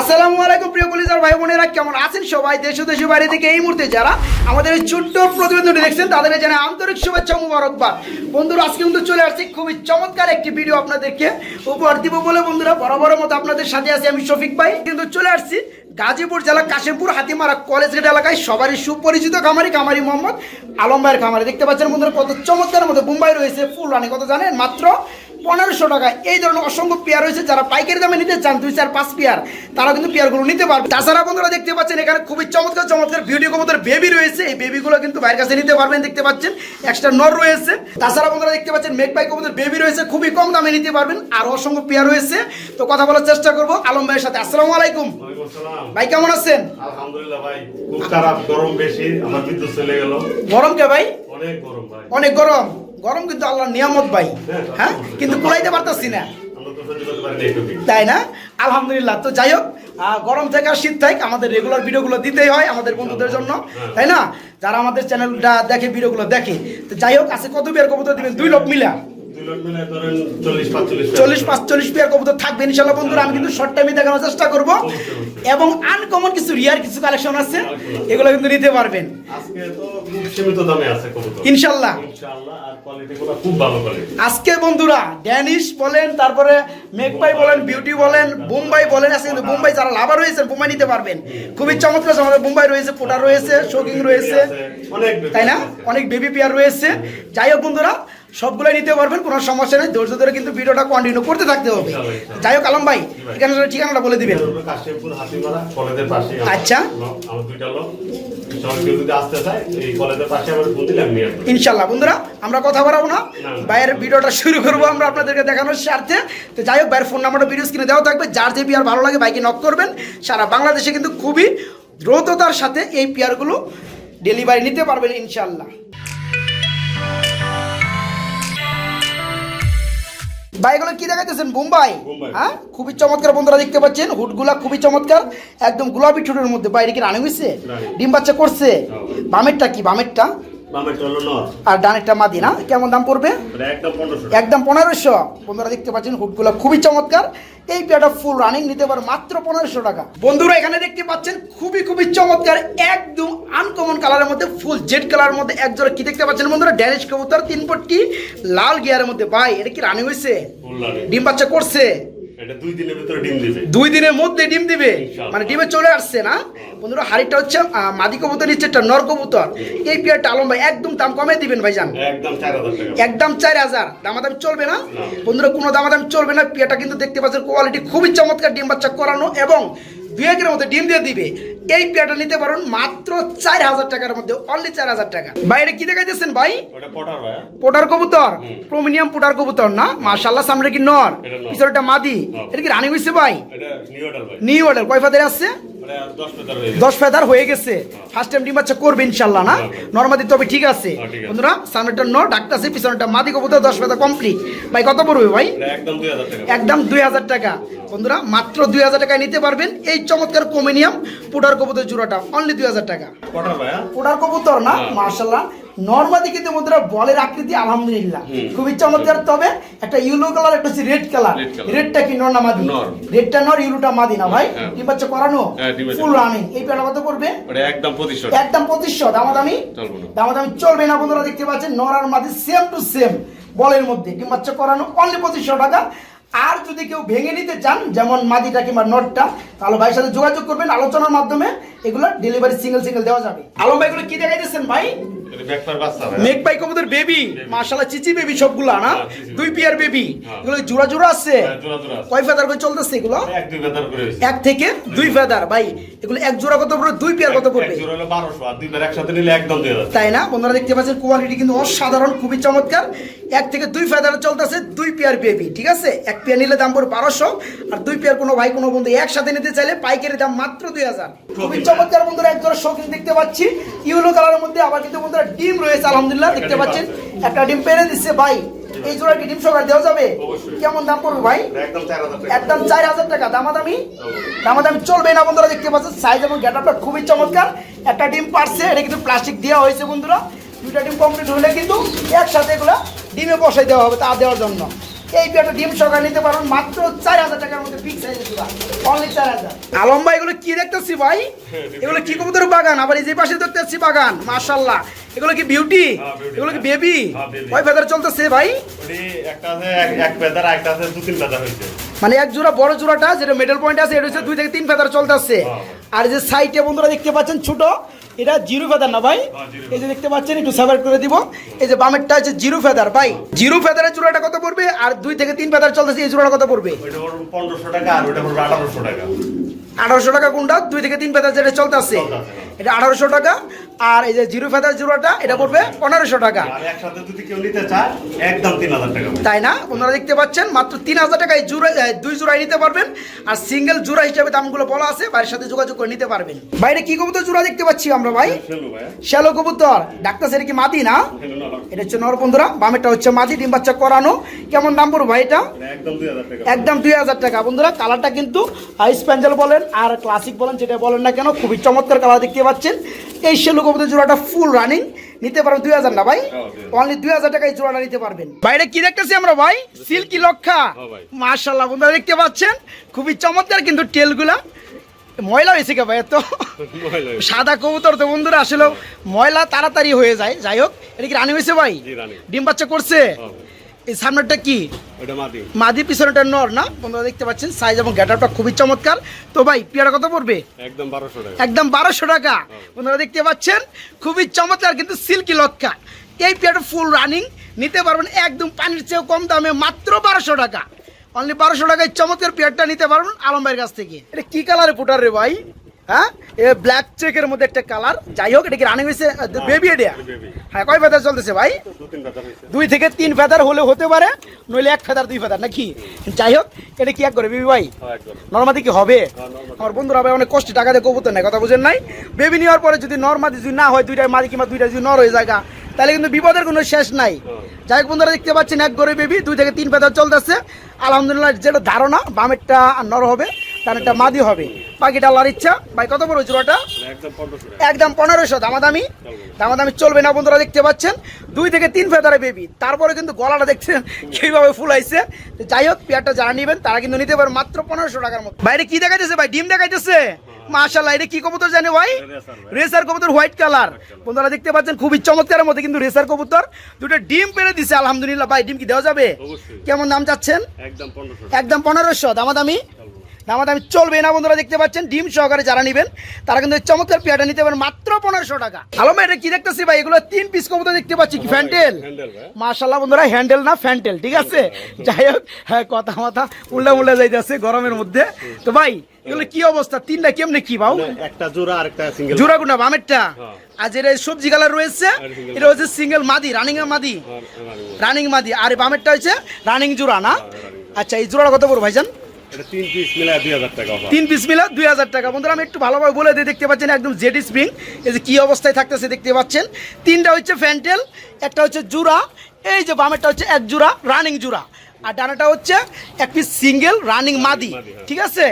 আসসালামু আলাইকুম প্রিয় পুলিশের ভাই বোনেরা, কেমন আছেন সবাই? দেশ ও দেশের বাইরে থেকে এই মুহূর্তে যারা আমাদের এই ছোট্ট প্রতিবেদনটি দেখছেন, তাদের জানাই আন্তরিক শুভেচ্ছা মুবারকবাদ। বন্ধুরা, আজকে কিন্তু চলে আসছি খুবই চমৎকার একটি ভিডিও আপনাদেরকে উপহার দিব বলে বন্ধুরা, বরাবরের মতো আপনাদের সাথে আছি আমি শফিক ভাই। কিন্তু চলে আসছি গাজীপুর জেলা কাশিমপুর হাতিমারা কলেজ গেট এলাকায় সবারই সুপরিচিত খামারি খামারি মোহাম্মদ আলম ভাইয়ের খামারি। দেখতে পাচ্ছেন বন্ধুরা, কত চমৎকার মতো মুম্বাই রয়েছে ফুল রানি কত জানেন? মাত্র পনেরোশো টাকা এই ধরনের অসংখ্য পেয়ার রয়েছে যারা পাইকারি দামে নিতে চান দুই চার পাঁচ পেয়ার। তারা কিন্তু পেয়ারগুলো নিতে পারবে। তাছাড়া বন্ধুরা দেখতে পাচ্ছেন এখানে খুবই চমৎকার চমৎকার ভিডিও কবুতর বেবি রয়েছে। এই বেবিগুলো কিন্তু বাইরের কাছে নিতে পারবেন দেখতে পাচ্ছেন এক্সট্রা নর রয়েছে। তাছাড়া বন্ধুরা দেখতে পাচ্ছেন মেক পাই কবুতর বেবি রয়েছে খুবই কম দামে নিতে পারবেন। আর অসংখ্য পেয়ার রয়েছে। তো কথা বলার চেষ্টা করব আলম ভাইয়ের সাথে। আসসালামু আলাইকুম। ভাই কেমন আছেন? আলহামদুলিল্লাহ ভাই খুব খারাপ গরম বেশি আমার বিদ্যুৎ চলে গেল। গরম কে ভাই? অনেক গরম ভাই। অনেক গরম? গরম কিন্তু আল্লাহর নিয়ামত ভাই। হ্যাঁ? কিন্তু কুলাইতে পারতাছি না। তাই না? আলহামদুলিল্লাহ। তো যাই হোক গরম থেকে আর শীত থেকে, আমাদের রেগুলার ভিডিওগুলো দিতেই হয় আমাদের বন্ধুদের জন্য। তাই না? যারা আমাদের চ্যানেলটা দেখে, ভিডিওগুলো দেখে। তো যাই হোক আছে কত বের কবুতর দিবেন? দুই লোক মিলা। চল্লিশ পাঁচচল্লিশ চল্লিশ পাঁচচল্লিশ পেয়ার কবুতর থাকবে ইনশাল্লাহ বন্ধুরা। আমি কিন্তু শর্ট টাইমে দেখানোর চেষ্টা করব। এবং আনকমন কিছু রিয়ার কিছু কালেকশন আছে এগুলো কিন্তু নিতে পারবেন। আজকে ইনশাল্লাহ আজকে বন্ধুরা ড্যানিশ বলেন তারপরে মেকবাই বলেন বিউটি বলেন বোম্বাই বলেন আছে কিন্তু বোম্বাই যারা লাভার রয়েছেন বোম্বাই নিতে পারবেন। খুবই চমৎকার আমাদের বোম্বাই রয়েছে পোটা রয়েছে শোকিং রয়েছে। তাই না? অনেক বেবি পেয়ার রয়েছে। যাই হোক বন্ধুরা সবগুলোই নিতে পারবেন কোনো সমস্যা নেই। ধৈর্য ধরে কিন্তু ভিডিওটা কন্টিনিউ করতে থাকতে হবে। যাই হোক আলম ভাই ঠিকানাটা ঠিকানাটা বলে দিবেন। আচ্ছা। ইনশাল্লাহ বন্ধুরা আমরা কথা বাড়াবো না। ভাইয়ের ভিডিওটা শুরু করব আমরা আপনাদেরকে দেখানোর স্বার্থে। তো যাই হোক ভাইয়ের ফোন নাম্বারটা ভিডিও স্ক্রিনে দেওয়া থাকবে। যার যে পিয়ার ভালো লাগে বাইকে নক করবেন। সারা বাংলাদেশে কিন্তু খুবই দ্রুততার সাথে এই পেয়ারগুলো ডেলিভারি নিতে পারবেন ইনশাল্লাহ। ভাইগুলো কি দেখাইতেছেন? বোম্বাই। হ্যাঁ? খুবই চমৎকার বন্ধুরা দেখতে পাচ্ছেন। হুডগুলা খুবই চমৎকার। একদম গোলাপি ঠোঁটের মধ্যে। বাইরে কি রানি হয়েছে। ডিম বাচ্চা করছে। বামেরটা কি? বামেরটা? আর ডানেরটা মাদি না কেমন দাম পড়বে? একদম পনেরোশো একদম বন্ধুরা দেখতে পাচ্ছেন হুডগুলো খুবই চমৎকার। এই ফুল রানিং নিতে পারে মাত্র পনেরোশো টাকা। বন্ধুরা এখানে দেখতে পাচ্ছেন খুবই খুবই চমৎকার একদম আনকমন কালারের মধ্যে ফুল জেড কালারের মধ্যে এক জোড়া কি দেখতে পাচ্ছেন বন্ধুরা? ড্যানিশ কবুতর তিন পট্টি লাল গিয়ারের মধ্যে। ভাই এটা কি রানিং হয়েছে ডিম বাচ্চা করছে। দুই দিনের মধ্যে ডিম দিবে? মানে ডিমে চলে আসছে না? বন্ধুরা হাড়িটা হচ্ছে মাদি কবুতর নিচ্ছে একটা নর কবুতর। এই পেয়ারটা আলম ভাই একদম দাম কমে দিবেন ভাইজান। একদম চার হাজার টাকা। একদম চার হাজার। দামাদাম চলবে না। বন্ধুরা কোনো দামাদাম চলবে না। পেয়াটা কিন্তু দেখতে পাচ্ছেন কোয়ালিটি খুবই চমৎকার ডিম বাচ্চা করানো এবং দুই একের মধ্যে ডিম দিয়ে দিবে। এই পেয়াটা নিতে পারুন মাত্র চার হাজার টাকার মধ্যে অনলি চার হাজার টাকা। বাইরে কি দেখাইতেছেন ভাই? ভাই পোটার কবুতর? প্রমিনিয়াম পোটার কবুতর না? মাশাল্লাহ সামনে কি নর? পিছনে একটা মাদি। এটা কি রানি হয়েছে ভাই? নিউ অর্ডার ভাই। নিউ অর্ডার কয় ফাদের আসছে দশ যাবে দশ ফেদার হয়ে গেছে। ফার্স্ট টাইম ডিম বাচ্চা করবে ইনশাল্লাহ না। নর্মাদি তবে ঠিক আছে। হ্যাঁ। বন্ধুরা সামনেটা ন ডাকতেছে পিছনেটা মাদি কবুতর দশ ফেদা কমপ্লিট ভাই কত পড়বে ভাই? একদম দুই হাজার টাকা। বন্ধুরা মাত্র দুই হাজার টাকায় নিতে পারবেন। এই চমৎকার কমিনিয়াম পুটার কবুতর জোড়াটা অনলি দুই হাজার টাকা। পটার হ্যাঁ? কবুতর না? হ্যাঁ। মার্শাল্লাহ নর্মাদি কিন্তু বন্ধুরা বলের আকৃতি আলহামদুলিল্লাহ। হুম। খুবই চমৎকার তবে একটা ইউলো কালার একটা হচ্ছে রেড কালার রেডটা কি নর না মাদি রেডটা নর ইউলোটা মাদি না ভাই। হ্যাঁ। ডিম বাচ্চা করানো? হ্যাঁ, ফুল রানিং এই পেয়ারা কত ওটা একদম পঁচিশশো একদম পঁচিশশো দামাদামি? চলবে না। দামাদামি চলবে না বন্ধুরা দেখতে পাচ্ছেন। নর আর মাদি সেম টু সেম বলের মধ্যে। ডিম বাচ্চা করানো অনলি পঁচিশশো টাকা আর যদি কেউ ভেঙে নিতে চান যেমন মাদিটা কিংবা নটটা তাহলে ভাইয়ের সাথে যোগাযোগ করবেন। আলোচনার মাধ্যমে এগুলো ডেলিভারি সিঙ্গেল সিঙ্গেল দেওয়া যাবে। আলম ভাই এগুলো কি দেখাইতেছেন ভাই? এটা ব্যাকপার বাচ্চা ভাই। মেঘ ভাই কবুতর বেবি মাশাআল্লাহ চিচি বেবি সবগুলা না? দুই পিয়ার বেবি। এগুলো জোড়া জোড়া আছে? জোড়া জোড়া আছে। কয় ফেদার করে চলতেছে এগুলো? এক দুই বেতার করে হয়েছে। এক থেকে দুই ফেদার ভাই। এগুলো এক জোড়া কত পড়বে? দুই পেয়ার কত পড়বে? এক জোড়া হলো বারোশো আর দুই বের একসাথে নিলে একদম দুই হাজার। তাই না? বন্ধুরা দেখতে পাচ্ছেন কোয়ালিটি কিন্তু অসাধারণ খুবই চমৎকার। এক থেকে দুই ফেদার চলতেছে দুই পেয়ার বেবি ঠিক আছে? এক পেয়ার নিলে দাম পড়বে বারোশো আর দুই পেয়ার কোনো ভাই কোনো বন্ধু একসাথে নিতে চাইলে পাইকারি দাম মাত্র দুই হাজার। খুবই চমৎকার বন্ধুরা এক জোড়া শৌখিন দেখতে পাচ্ছি। ইউলো কালারের মধ্যে আবার কিন্তু বন্ধুরা ডিম রয়েছে আলহামদুলিল্লাহ দেখতে পাচ্ছেন। একটা ডিম পেরে দিচ্ছে ভাই। এই জোড়া কি ডিম সকাল দেওয়া যাবে? কেমন দাম পড়বে ভাই? একদম চার হাজার টাকা। দামাদামি? দামাদামি চলবে না বন্ধুরা দেখতে পাচ্ছেন। সাইজ এবং গেটআপটা খুবই চমৎকার। একটা ডিম পারছে এটা কিন্তু প্লাস্টিক দেওয়া হয়েছে বন্ধুরা। দুইটা ডিম কমপ্লিট হলে কিন্তু একসাথে এগুলো ডিমে বসাই দেওয়া হবে তা দেওয়ার জন্য। এই পেয়ারটা ডিম সহকারে নিতে পারবেন মাত্র চার হাজার টাকার মধ্যে সাইজের জোড়া। অনলি চার হাজার। আলম ভাই এগুলো কি দেখতেছি ভাই? এগুলো কি কবুতর বাগান? আবার এই যে পাশে দেখতেছি বাগান মাশাল্লাহ এগুলো কি বিউটি হ্যাঁ, এগুলো কি হ্যাঁ। বেবি হ্যাঁ। কয় ফেদার চলতেছে ভাই? একটা আছে এক- পেদার একটা আছে দু তিন পেদার হয়েছে। মানে এক জোড়া বড় জোড়াটা যেটা মিডল পয়েন্ট আছে এটা হচ্ছে দুই থেকে তিন ফেদার চলতেছে। হ্যাঁ। আর যে সাইডে বন্ধুরা দেখতে পাচ্ছেন ছোট এটা জিরো ফেদার না ভাই? হ্যাঁ, এই যে দেখতে পাচ্ছেন একটু সেপারেট করে দিব। এই যে বামেরটা হচ্ছে জিরো ফেদার ভাই। জিরো ফেদারের জোড়াটা কত পড়বে? আর দুই থেকে তিন ফেদার চলতেছে এই জোড়াটা কত পড়বে? পনেরোশো টাকা আর ওইটা পড়বে আঠারোশো টাকা। আঠারোশো টাকা কোনটা দুই থেকে তিন ফেদার যেটা চলতেছে হ্যাঁ। এটা আঠারোশো টাকা আর এই যে জিরো ফেদার জোড়াটা এটা পড়বে পনেরোশো টাকা। একসাথে যদি কেউ নিতে চায় একদম তিন হাজার টাকা তাই না? আপনারা দেখতে পাচ্ছেন মাত্র তিন হাজার টাকায় জোড়া আহ, দুই জোড়ায় নিতে পারবেন আর সিঙ্গেল জোড়া হিসাবে দামগুলো বলা আছে বাইরের সাথে যোগাযোগ করে নিতে পারবেন। বাইরে কি কবুতর জোড়া দেখতে পাচ্ছি আমরা ভাই? শ্যালো কবুতর। ডাক্তার সেটা কি মাদি না? এটা হচ্ছে নর বন্ধুরা বামেরটা হচ্ছে মাদি ডিম বাচ্চা করানো। কেমন দাম পড়বে ভাই এটা? এটা একদম দুই হাজার টাকা। একদম দুই হাজার টাকা। বন্ধুরা কালারটা কিন্তু আইস প্যান্ডেল বলেন আর ক্লাসিক বলেন যেটা বলেন না কেন খুবই চমৎকার কালার দেখতে পাচ্ছেন। এই শেলু কবুতর জোড়াটা ফুল রানিং নিতে পারবেন দুই হাজার না ভাই? হ্যাঁ, অনলি দুই হাজার টাকায় জোড়াটা নিতে পারবেন। বাইরে কি দেখতেছি আমরা ভাই? সিল্কি লক্ষা। হ্যাঁ, মার্শাল্লাহ বন্ধুরা দেখতে পাচ্ছেন? খুবই চমৎকার কিন্তু টেলগুলা ময়লা হয়েছে কে ভাই এত? সাদা কবুতর তো বন্ধুরা আসলে ময়লা তাড়াতাড়ি হয়ে যায়। যাই হোক এটা কি রানি হয়েছে ভাই? ডিম বাচ্চা করছে? হ্যাঁ। এই সামনেরটা কি? মাদি। পিছনেটা নর না? বন্ধুরা দেখতে পাচ্ছেন সাইজ এবং গ্যাটারটা খুবই চমৎকার। তো ভাই পেয়ারা কত পড়বে? একদম বারোশো টাকা। একদম বারোশো টাকা। বন্ধুরা দেখতে পাচ্ছেন খুবই চমৎকার কিন্তু সিল্কি লক্কা এই পেয়ারটা ফুল রানিং নিতে পারবেন একদম পানির চেয়েও কম দামে মাত্র বারোশো টাকা। অনলি বারোশো টাকায় চমৎকার পেয়ারটা নিতে পারবেন আলম ভাইয়ের কাছ থেকে। এটা কি কালারে ফুটার রে ভাই? হ্যাঁ? এ ব্ল্যাক চেকের মধ্যে একটা কালার যাই হোক এটা কি রানিং হয়েছে? বেবি এটা? হ্যাঁ কয় ফেদার চলতেছে ভাই? দুই থেকে তিন ফেদার হলে হতে পারে নইলে এক ফেদার দুই ফেদার নাকি? যাই হোক এটা কি এক করে বিবি ভাই? হ্যাঁ, নর্মাদি কি হবে। আমার বন্ধুরা ভাই অনেক কষ্টে টাকা দিয়ে কবুতর নেই কথা বুঝেন নাই? বেবি নেওয়ার পরে যদি নর্মাদি যদি না হয় দুইটা মাদি কিংবা দুইটা যদি নর হয়ে জায়গা তাহলে কিন্তু বিপদের কোনো শেষ নাই। হ্যাঁ। যাই হোক বন্ধুরা দেখতে পাচ্ছেন এক করে বেবি দুই থেকে তিন ফেদার চলতেছে। আলহামদুলিল্লাহ যেটা ধারণা বামেরটা নর হবে। ডানেরটা মাদি হবে। বাকিটা আল্লাহর ইচ্ছা। ভাই কত বড় জোড়াটা? একদম পনেরোশো দামাদামি? দামাদামি চলবে না বন্ধুরা দেখতে পাচ্ছেন? দুই থেকে তিন ফেদারে বেবি তারপরে কিন্তু গলাটা দেখছেন কীভাবে ফুলাইছে যাই হোক পেয়ারটা যারা নেবেন তারা কিন্তু নিতে পারেন মাত্র পনেরোশো টাকার মতো। বাইরে কি দেখাইতেছে ভাই? ডিম দেখাইতেছে? মাশাল্লাহ এটা কি কবুতর জানে ভাই? রেসার কবুতর হোয়াইট কালার। বন্ধুরা দেখতে পাচ্ছেন খুবই চমৎকারের মধ্যে কিন্তু রেসার কবুতর। দুটো ডিম পেরে দিছে আলহামদুলিল্লাহ। ভাই ডিম কি দেওয়া যাবে? কেমন দাম চাচ্ছেন? একদম পনেরোশো। দামাদামি? দামাদামি চলবে না বন্ধুরা দেখতে পাচ্ছেন ডিম সহকারে যারা নেবেন তারা কিন্তু চমৎকার পেয়ারটা নিতে পারেন মাত্র পনেরোশো টাকা। আলো এটা কি দেখতেছি ভাই? এগুলো তিন পিস কবুতর দেখতে পাচ্ছি কি? ফ্যান্টেল হ্যান্ডেল মাশাল্লাহ বন্ধুরা হ্যান্ডেল না ফ্যান্টেল ঠিক আছে? যাই হোক হ্যাঁ কথা মাথা উল্টা উল্টা যাইতেছে গরমের মধ্যে। তো ভাই এগুলো কি অবস্থা? তিনটা কেমনে কি বাউ? একটা জোড়া আর একটা সিঙ্গেল জোড়া গুনা বামেরটা? হ্যাঁ। আর যেটা সবজি কালার রয়েছে এটা হচ্ছে সিঙ্গেল মাদি রানিং এর মাদি। রানিং মাদি। আর বামেরটা হচ্ছে রানিং জোড়া না? আচ্ছা এই জোড়াটা কত পড়ো ভাইজান? তিন পিস মিলে দুই হাজার টাকা বন্ধুরা, আমি একটু ভালোভাবে বলে দেখতে পাচ্ছেন একদম এই যে কী অবস্থায় থাকতেছে দেখতে পাচ্ছেন। তিনটা হচ্ছে ফ্যান্টেল, একটা হচ্ছে জুরা। এই যে বামেরটা হচ্ছে এক জুরা রানিং জুরা। আর ডানাটা হচ্ছে এক পিস সিঙ্গেল রানিং মাদি হ্যাঁ। ঠিক আছে?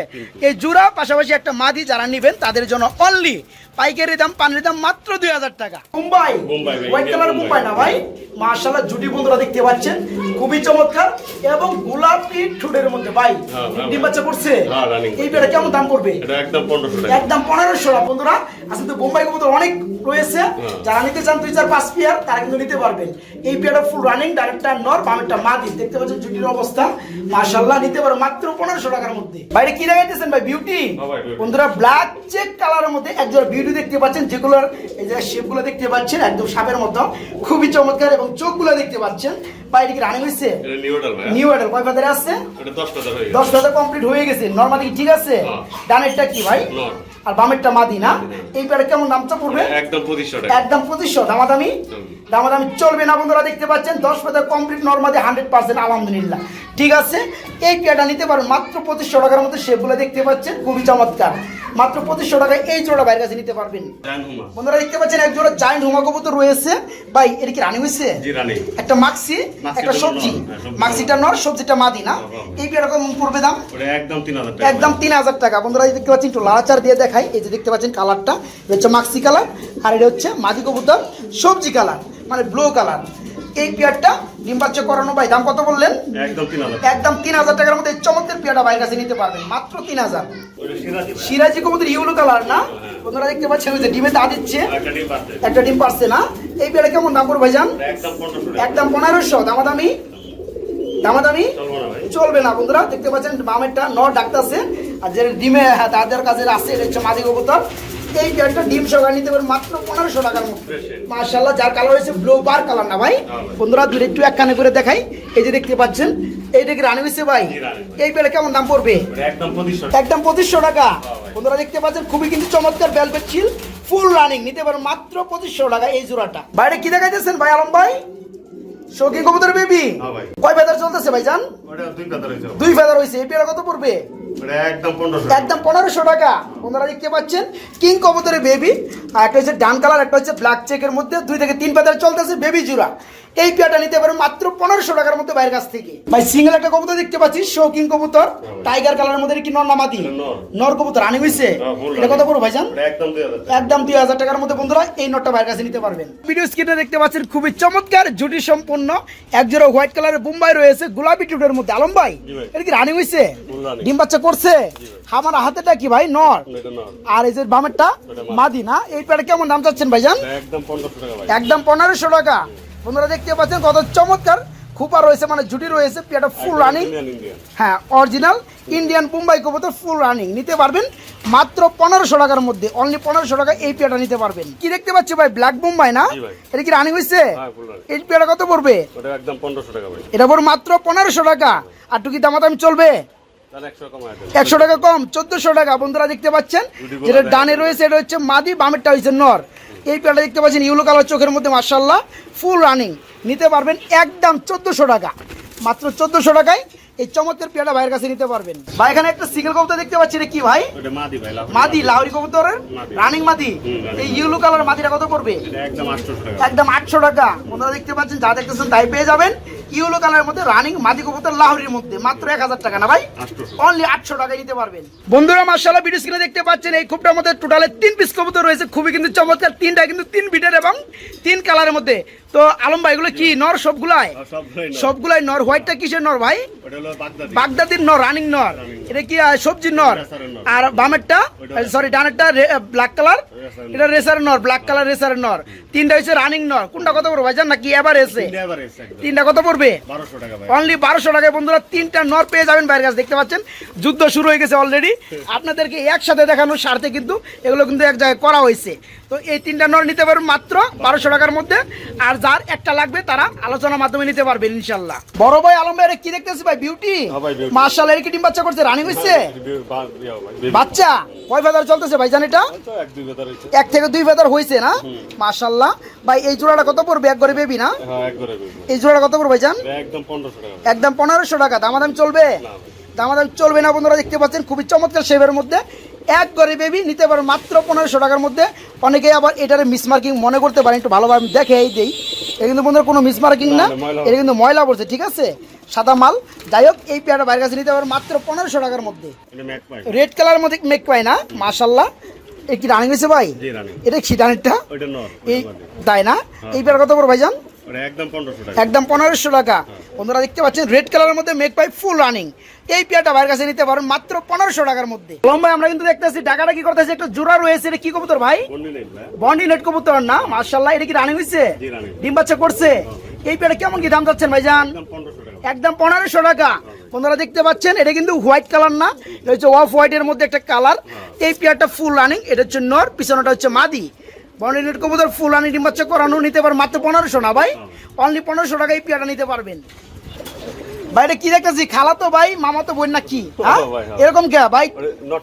এই জুরা পাশাপাশি একটা মাদি যারা নেবেন তাদের জন্য অনলি পাইকারি দাম পানির দাম মাত্র দুই হাজার টাকা। Mumbai. Mumbai white colour Mumbai. Mumbai না ভাই? মার্শাল্লাহ জুটি বন্ধুরা দেখতে পাচ্ছেন। খুবই চমৎকার এবং গোলাপি ঠুটের মধ্যে ভাই। হ্যাঁ, হ্যাঁ, ডিম বাচ্চা করছে হ্যাঁ, running এই বেটা কেমন দাম পড়বে? একদম পনেরোশো টাকা। একদম পনেরোশো বন্ধুরা। আসলে তো বোম্বাই কবুতর অনেক রয়েছে। যারা নিতে চান দুই চার পাঁচ পেয়ার তারা কিন্তু নিতে পারবেন। এই পেয়ারটা ফুল রানিং ডাইরেক্টটা নর বামেরটা মাদি। দেখতে পাচ্ছেন জুটির অবস্থা? মাশাল্লাহ নিতে পারো মাত্র পনেরোশো টাকার মধ্যে। বাইরে কি দেখাইতেছেন ভাই? বিউটি হ্যাঁ। বন্ধুরা ব্ল্যাক চেক কালারের মধ্যে একজোড়া বিউটি দেখতে পাচ্ছেন যেগুলোর এই যে শেপগুলো দেখতে পাচ্ছেন একদম সাপের মতো। খুবই চমৎকার এবং চোখগুলো দেখতে পাচ্ছেন। বাইরে কি রানিং হয়েছে নিউ অর্ডার কয় আসছে দশ হাজার কমপ্লিট হয়ে গেছে। নর্মালি ঠিক আছে? হ্যাঁ। ডানেরটা কি ভাই। আর বামেরটা মাদি না এই পেয়ারে কেমন দামটা পড়বে একদম পঁচিশশো টাকা একদম পঁচিশশো দামাদামি? দামাদামি চলবে না বন্ধুরা দেখতে পাচ্ছেন দশ হাজার কমপ্লিট নর্মালি হান্ড্রেড পার্সেন্ট আলহামদুলিল্লাহ। ঠিক আছে? এই পেয়ারটা নিতে পারেন মাত্র পঁচিশশো টাকার মধ্যে সেগুলো দেখতে পাচ্ছেন খুবই চমৎকার। মাত্র পঁচিশশো টাকায় এই জোড়া বাইরের কাছে নিতে পারবেন। বন্ধুরা দেখতে পাচ্ছেন এক জোড়া জাইন্ট হুমা কবুতর রয়েছে। ভাই এটা কি রানি হয়েছে? একটা মাক্সি একটা সবজি। হ্যাঁ, মাক্সিটা নর সবজিটা মাদি না। এই পেয়ারটা কেমন পড়বে দাম? একদম তিন হাজার টাকা একদম বন্ধুরা দেখতে পাচ্ছেন একটু লাড়াচার দিয়ে দেখাই এই যে দেখতে পাচ্ছেন কালারটা এটা হচ্ছে মাক্সি কালার আর এটা হচ্ছে মাদি কবুতর সবজি কালার মানে ব্লু কালার। এই পেয়ারটা ডিম বাচ্চা করানো ভাই দাম কত বললেন? একদম তিন হাজার টাকার মধ্যে এই চমৎকার পেয়ারটা ভাইয়ের কাছে নিতে পারবেন মাত্র তিন হাজার। সিরাজি। কবুতর ইউলো কালার না? বন্ধুরা দেখতে পাচ্ছেন ওই যে ডিমে তা দিচ্ছে। একটা ডিম পাচ্ছে পারছে না? এই পেয়ারটা কেমন দাম পড়বে ভাইজান একদম পনেরোশো দামাদামি? দামাদামি চলবো না না বন্ধুরা। দেখতে পাচ্ছেন বামেরটা নর ডাকতেছে। আর যে ডিমে হ্যাঁ, তাদের কাছে আছে এটা হচ্ছে মাদি কবুতর। এই পেয়ারটা ডিম সহকারে নিতে পারেন মাত্র পনেরোশো টাকার মধ্যে। মার্শাল্লাহ যার কালার হয়েছে ব্লু বার কালার না ভাই। বন্ধুরা দূরে একটু একখানে করে দেখাই। এই যে দেখতে পাচ্ছেন এইটা কি রানি হয়েছে ভাই? এই পেয়ারে কেমন দাম পড়বে? একদম পঁচিশশো টাকা। বন্ধুরা দেখতে পাচ্ছেন খুবই কিন্তু চমৎকার বেলভেট ছিল ফুল রানিং নিতে পারেন মাত্র পঁচিশশো টাকা এই জোড়াটা। বাইরে কি দেখাইতেছেন ভাই আলম ভাই? শৌখিন কবুতর বেবি? হ্যাঁ কয় ফেদার চলতেছে ভাই যান দুই ফেদার হয়েছে। এই পেয়ারা কত পড়বে? একদম পনেরোশো টাকা। ওনারা দেখতে পাচ্ছেন? কিং কবুতরের বেবি। আর একটা হচ্ছে ডান কালার একটা হচ্ছে ব্ল্যাক চেকের মধ্যে। দুই থেকে তিন ফেদার চলতেছে বেবি জুড়া। এই পেয়ারটা নিতে পারেন মাত্র পনেরোশো টাকার মধ্যে বাইরের কাছ থেকে। ভাই সিঙ্গেল একটা কবুতর দেখতে পাচ্ছি শৌকিং কবুতর। টাইগার কালারের মধ্যে কি নর নামাদি? এটা নর। কবুতর আনি হয়েছে হ্যাঁ, এটা কত পড়বে ভাইজান একদম দুই হাজার টাকার মধ্যে বন্ধুরা এই নোটটা বাইরের কাছে নিতে পারবেন। ভিডিও স্ক্রিনে দেখতে পাচ্ছেন খুবই চমৎকার জুটি সম্পূর্ণ। এক জোড়া হোয়াইট কালারের বোম্বাই রয়েছে গোলাপি টুটের মধ্যে। আলম ভাই এটা কি রানি হয়েছে ডিম বাচ্চা করছে? আমার হাতেটা কি ভাই? নর? আর এই যে বামেরটা মাদি। মাদি না? এই প্যাডে কেমন দাম চাচ্ছেন ভাইজান একদম পনেরোশো টাকা বন্ধুরা দেখতে পাচ্ছেন কত চমৎকার খুপা রয়েছে মানে জুটি রয়েছে পেয়ারটা ফুল রানিং হ্যাঁ অরিজিনাল ইন্ডিয়ান মুম্বাই কবুতর ফুল রানিং নিতে পারবেন মাত্র পনেরোশো টাকার মধ্যে অনলি পনেরোশো টাকা এই পেয়ারটা নিতে পারবেন। কি দেখতে পাচ্ছি ভাই? ব্ল্যাক মুম্বাই না? এটা কি রানিং হয়েছে হ্যাঁ। এই পেয়ারটা কত পড়বে? এটা পড়বে মাত্র পনেরোশো টাকা। আর টুকি দামাদামি চলবে? একশো টাকা কম চোদ্দশো টাকা। বন্ধুরা দেখতে পাচ্ছেন যেটা ডানে রয়েছে এটা হচ্ছে মাদি বামেরটা হচ্ছে নর। এই প্যান্টটা দেখতে পাচ্ছেন ইউলো কালার চোখের মধ্যে মার্শাল্লাহ ফুল রানিং নিতে পারবেন একদম চোদ্দশো টাকা। মাত্র চোদ্দোশো টাকায় এই চমৎকার পেয়ারা ভাইয়ের কাছে নিতে পারবেন। ভাই এখানে একটা সিঙ্গেল কবুতর দেখতে পাচ্ছি এটা কি ভাই? মাদি লাহরি কবুতরের রানিং মাদি। এই ইউলো কালার মাদিটা কত করবে একদম আটশোশো টাকা। একদম আটশো টাকা। বন্ধুরা দেখতে পাচ্ছেন যা দেখতেছেন তাই পেয়ে যাবেন। ইউলো কালারের মধ্যে রানিং মাদি কবুতর লাহরির মধ্যে। মাত্র এক হাজার টাকা না ভাই? অনলি আটশো টাকায় নিতে পারবেন। বন্ধুরা মার্শাল্লাহ ভিডিও স্ক্রিনে দেখতে পাচ্ছেন এই খুবটার মধ্যে টোটালে তিন পিস কবুতর রয়েছে। খুবই কিন্তু চমৎকার তিনটা কিন্তু তিন বিটের এবং তিন কালারের মধ্যে। তো আলম ভাই এগুলো কি নর সবগুলাই। সবগুলাই নর। হোয়াইটটা কিসের নর ভাই? ওটা হলো বাগদাদি। বাগদাদির নর রানিং নর। এটা কি সবজির নর? আর বামেরটা? সরি ডানেরটা ব্ল্যাক কালার এটা রেসার নর ব্ল্যাক কালার রেসার নর। তিনটা হচ্ছে রানিং নর। কোনটা কত পড়বে ভাইজান নাকি এবার এসে? তিনটা এবার এসছে তিনটা কত পড়বে। অনলি বারোশো টাকায় বন্ধুরা তিনটা নর পেয়ে যাবেন বাইরের কাছে দেখতে পাচ্ছেন? যুদ্ধ শুরু হয়ে গেছে অলরেডি আপনাদেরকে একসাথে দেখানোর স্বার্থে কিন্তু এগুলো কিন্তু এক জায়গায় করা হয়েছে। তো এই তিনটা নর নিতে পারবেন মাত্র বারোশো টাকার মধ্যে। আর যার একটা লাগবে তারা আলোচনার মাধ্যমে নিতে পারবেন ইনশাল্লাহ বড় ভাই আলম ভাই কি দেখতেছি ভাই? বিউটি হ্যাঁ। মার্শাল এর কি ডিম বাচ্চা করছে? রানি হয়েছে? ইয়া ভাই, বাচ্চা? কয় ফেদার চলতেছে ভাই জান এটা? এক থেকে দুই ফেদার হয়েছে না? মার্শাল্লাহ ভাই এই জোড়াটা কত পড়বে? এক করে বেবি না? হ্যাঁ। এই জোড়াটা কত পড়বে এটা একদম পনেরোশো টাকা দামাদাম চলবে। দামাদাম চলবে না বন্ধুরা দেখতে পাচ্ছেন খুবই চমৎকার শেপের মধ্যে। এক করে বেবি নিতে পারো মাত্র পনেরোশো টাকার মধ্যে। অনেকেই আবার এটারে মিসমার্কিং মনে করতে পারেন একটু ভালোভাবে দেখে এই দিই। এটা কিন্তু বন্ধুরা কোনো মিসমার্কিং না এটা কিন্তু ময়লা পড়ছে ঠিক আছে? সাদা মাল। যাই হোক এই পেয়ারটা বাইরের কাছে নিতে পারো মাত্র পনেরোশো টাকার মধ্যে। রেড কালার মধ্যে মেক পাই না মাশাল্লাহ এ কি রানিং হয়েছে ভাই? এটা কি এই তাই না? এই পেয়ার কত বড় ভাইজান? একদম পনেরোশো টাকা। একদম বন্ধুরা দেখতে পাচ্ছেন রেড কালারের মধ্যে মেক পাই ফুল রানিং এই পেয়ারটা বাইরের কাছে নিতে পারেন মাত্র পনেরোশো টাকার মধ্যে। লম্বাই আমরা কিন্তু দেখতেছি টাকাটা কি করতেছি? একটা জোড়া রয়েছে এটা কি কবুতর ভাই? বন্ডি নেট কবুতর না? মার্শাল্লাহ এটা কি রানিং হয়েছে ডিম বাচ্চা করছে। এই পেয়ারটা কেমন কি দাম যাচ্ছেন ভাইজান একদম পনেরোশো টাকা। একদম পনেরোশো টাকা। বন্ধুরা দেখতে পাচ্ছেন এটা কিন্তু হোয়াইট কালার না। এটা হচ্ছে অফ হোয়াইটের মধ্যে একটা কালার এই পেয়ারটা ফুল রানিং এটা হচ্ছে নর পিছনটা হচ্ছে মাদি। বন্ডিনেট কবুতর ফুল রানিং ডিম বাচ্চা করানো নিতে পারবেন মাত্র পনেরোশো না ভাই? অনলি পনেরোশো টাকা এই পেয়ারটা নিতে পারবেন। ভাই এটা কি দেখতেছি? খালা তো ভাই মামা তো বোন না কি? হ্যাঁ? হ্যাঁ। এরকম কে? ভাই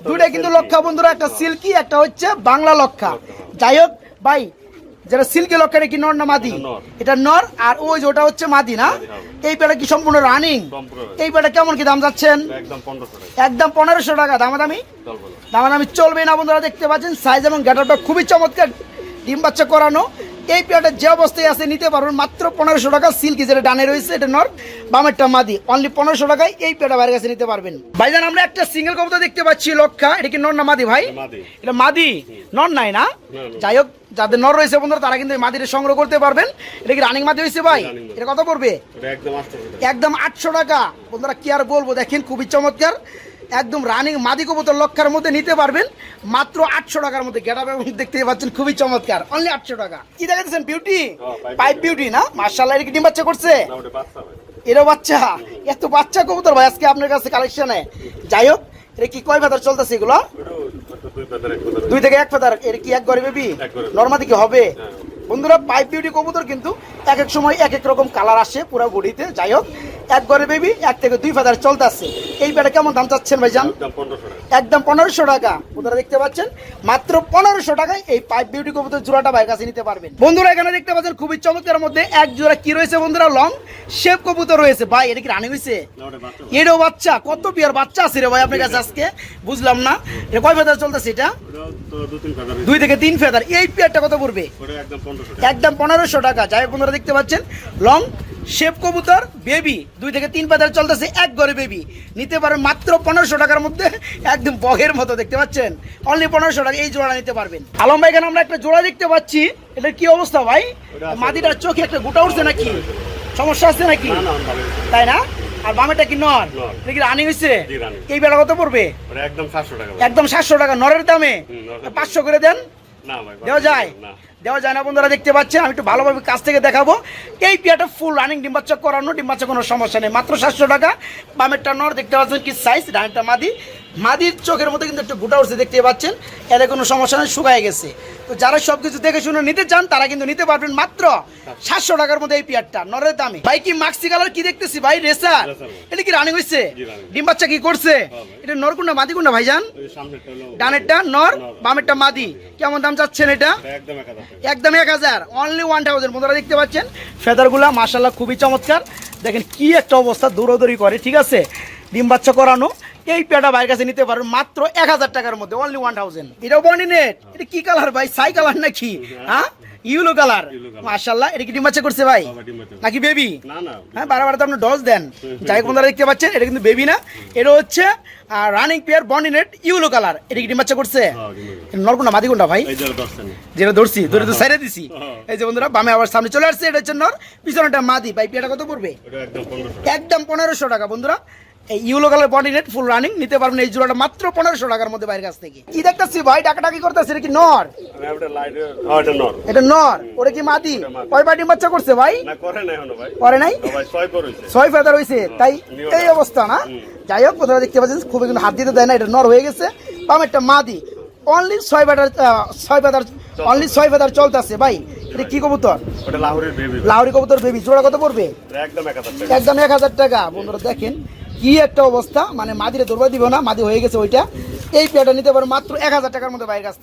দুইটা কিন্তু। লক্ষা বন্ধুরা একটা সিল্কি একটা হচ্ছে বাংলা লক্ষা। যাই হোক ভাই যেটা সিল্কি লক্ষাটা কি নর না মাদি? এটা নর। আর ওই যে ওটা হচ্ছে মাদি না? হ্যাঁ। এই পেটা কি সম্পূর্ণ রানিং এই পেটা কেমন কি দাম যাচ্ছেন? একদম পনেরোশো টাকা। একদম পনেরোশো টাকা দামাদামি? দামাদামি চলবে না বন্ধুরা দেখতে পাচ্ছেন সাইজ এবং গ্যাটারটা খুবই চমৎকার। ডিম বাচ্চা করানো। এই পেয়ারটা যে অবস্থায় আছে নিতে পারবেন মাত্র পনেরোশো টাকা। সিল্কি যেটা ডানে রয়েছে এটা নর বামেরটা মাদি। অনলি পনেরোশো টাকায় এই পেয়ারটা বাইরের কাছে নিতে পারবেন। ভাইজান আমরা একটা সিঙ্গেল কবুতর দেখতে পাচ্ছি লক্ষা। এটা কি নর না মাদি ভাই? এটা মাদি? নর নাই না? যাই হোক যাদের নর রয়েছে বন্ধুরা তারা কিন্তু মাদিটা সংগ্রহ করতে পারবেন। এটা কি রানিং মাদি হয়েছে ভাই? এটা কত পড়বে? একদম আটশো টাকা। বন্ধুরা কি আর বলব? দেখেন খুবই চমৎকার। একদম রানিং মাদি কবুতর লক্ষার মধ্যে নিতে পারবেন। মাত্র আটশো টাকার মধ্যে গেট দেখতে পাচ্ছেন খুবই চমৎকার। অনলি আটশো টাকা। কি দেখাচ্ছেন বিউটি পাইপ বিউটি না? মার্শাল্লাহ এটা কি ডিম বাচ্চা করছে? ওটা বাচ্চা এরও বাচ্চা? এত বাচ্চা কবুতর ভাই আজকে আপনার কাছে কালেকশনে যাই হোক এটা কি কয় ভেতর চলতেছে এগুলো? দুই থেকে এক ফেদার এর কি এক ঘরে বেবি নর্মাদি কি হবে? হ্যাঁ। বন্ধুরা পাইপ বিউটি কবুতর কিন্তু এক এক সময় এক এক রকম কালার আসে পুরো বডিতে। যাই হোক এক ঘরে বেবি এক থেকে দুই ফেদার চলতে আসছে এই বেটা কেমন দাম চাচ্ছেন ভাইজান? একদম পনেরোশো টাকা। একদম পনেরোশো টাকা। বন্ধুরা দেখতে পাচ্ছেন? মাত্র পনেরোশো টাকায় এই পাইপ বিউটি কবুতর জোড়াটা ভাইয়ের কাছে নিতে পারবেন। বন্ধুরা এখানে দেখতে পাচ্ছেন খুবই চমৎকার মধ্যে এক জোড়া কি রয়েছে বন্ধুরা? লং শেপ কবুতর রয়েছে। ভাই এটা কি রানি হয়েছে এটাও বাচ্চা? কত বিয়ার বাচ্চা আছে রে ভাই আপনার কাছে আজকে? বুঝলাম না। এটা কয় ফেদার চলতেছে এটা? দুই থেকে তিন ফেদার। এই পেয়ারটা কত পড়বে? একদম পনেরোশো টাকা। একদম পনেরোশো টাকা। যাই হোক বন্ধুরা দেখতে পাচ্ছেন লং শেপ কবুতর বেবি দুই থেকে তিন পাতার চলতেছে এক ঘরে বেবি নিতে পারেন মাত্র পনেরোশো টাকার মধ্যে একদম বগের মতো দেখতে পাচ্ছেন। অনলি পনেরোশো টাকা এই জোড়া নিতে পারবেন। আলম ভাই এখানে আমরা একটা জোড়া দেখতে পাচ্ছি। এটা কি অবস্থা ভাই? মাদিটার চোখে একটা গোটা উঠছে নাকি? সমস্যা আছে নাকি? তাই না? আর বামেটা কি নর। এটা রানি হয়েছে। এই বেলা কত পড়বে? একদম সাতশো টাকা একদম সাতশো টাকা নরের দামে। পাঁচশো করে দেন। না দেওয়া যায়? দেওয়া যায় না, বন্ধুরা, দেখতে পাচ্ছেন? আমি একটু ভালোভাবে কাছ থেকে দেখাবো। এই পিয়াটা ফুল রানিং ডিম্বাচক করানো, ডিম বাচ্চা কোনো সমস্যা নেই। মাত্র সাতশো টাকা। বামেরটা নর, দেখতে পাচ্ছেন কি সাইজ ডানটা মাদি। মাদির চোখের মধ্যে কিন্তু একটু গোটা উঠছে দেখতে পাচ্ছেন? এতে কোনো সমস্যা নেই শুকায় গেছে। তো যারা সব কিছু দেখে শুনে নিতে চান তারা কিন্তু নিতে পারবেন মাত্র সাতশো টাকার মধ্যে এই পিয়ারটা নরের দামে। ভাই কি মাক্সি কালার কি দেখতেছি? ভাই রেসার। এটা কি রানিং হয়েছে ডিম বাচ্চা কি করছে? হ্যাঁ। এটা নরকুন্ডা মাদিকুন্ডা ভাইজান? ওই সামনেরটা হলো ডানেরটা নর নর। বামেরটা মাদি। কেমন দাম চাচ্ছেন এটা? একদম এক হাজার একদম এক হাজার। অনলি ওয়ান থাউজেন্ড বন্ধুরা দেখতে পাচ্ছেন? ফেদারগুলা মাসাল্লাহ খুবই চমৎকার। দেখেন কি একটা অবস্থা দৌড়াদৌড়ি করে ঠিক আছে? ডিম বাচ্চা করানো এই পেয়াটা ভাইয়ের কাছে নিতে পারবেন মাত্র এক হাজার টাকার মধ্যে অনলি ওয়ান থাউজেন্ড এটা বনি নেট এটা কি কালার ভাই সাই কালার নাকি? হ্যাঁ? Yellow colour. মাসাল্লাহ এটা কি ডিম বাচ্চা করছে ভাই। নাকি বেবি হ্যাঁ বারবার তো আপনি ডজ দেন। যাই বন্ধুরা দেখতে পাচ্ছেন এটা কিন্তু বেবি না। এটা হচ্ছে রানিং পেয়ার বনি নেট ইউলো কালার এটা কি ডিম বাচ্চা করছে? হ্যাঁ, নরকুন্ডা মাদিকুন্ডা ভাই? যেটা ধরছি ধরে তো সাইডে দিছি। হ্যাঁ। এই যে বন্ধুরা বামে আবার সামনে চলে আসছে এটা হচ্ছে নর। পিছনেটা মাদি। ভাই পিয়াটা কত পড়বে? একদম পনেরোশো টাকা বন্ধুরা। এই yellow colour body net full running নিতে পারবেন এই জোড়াটা মাত্র পনেরোশো টাকার মধ্যে বাইরের কাছ থেকে। কি দেখতেছি ভাই? ডাকাডাকি করতেছে এটা কি নর? হ্যাঁ এটা নর। ওটা কি মাদি? কয় বাটি বাচ্চা করছে ভাই? করে নাই ছয় ফেদার হয়েছে তাই এই অবস্থা না? যাই হোক কোথাও দেখতে পাচ্ছেন খুবই কিন্তু হাত দিতে দেয় না এটা নর হয়ে গেছে। বামেরটা মাদি। অনলি ছয় ফেদার ছয় ফেদার অনলি ছয় ফেদার চলতেছে ভাই। এটা কি কবুতর? ওটা লাহোরের কবুতর বেবি জোড়া কত পড়বে? একদম এক হাজার টাকা। বন্ধুরা দেখেন কি একটা অবস্থা মানে মাদিরে দৌড়বা দিব না, মাদি হয়ে গেছে ওইটা এই পেয়ারটা নিতে পারো মাত্র এক হাজার টাকার মধ্যে বাইরের কাছ।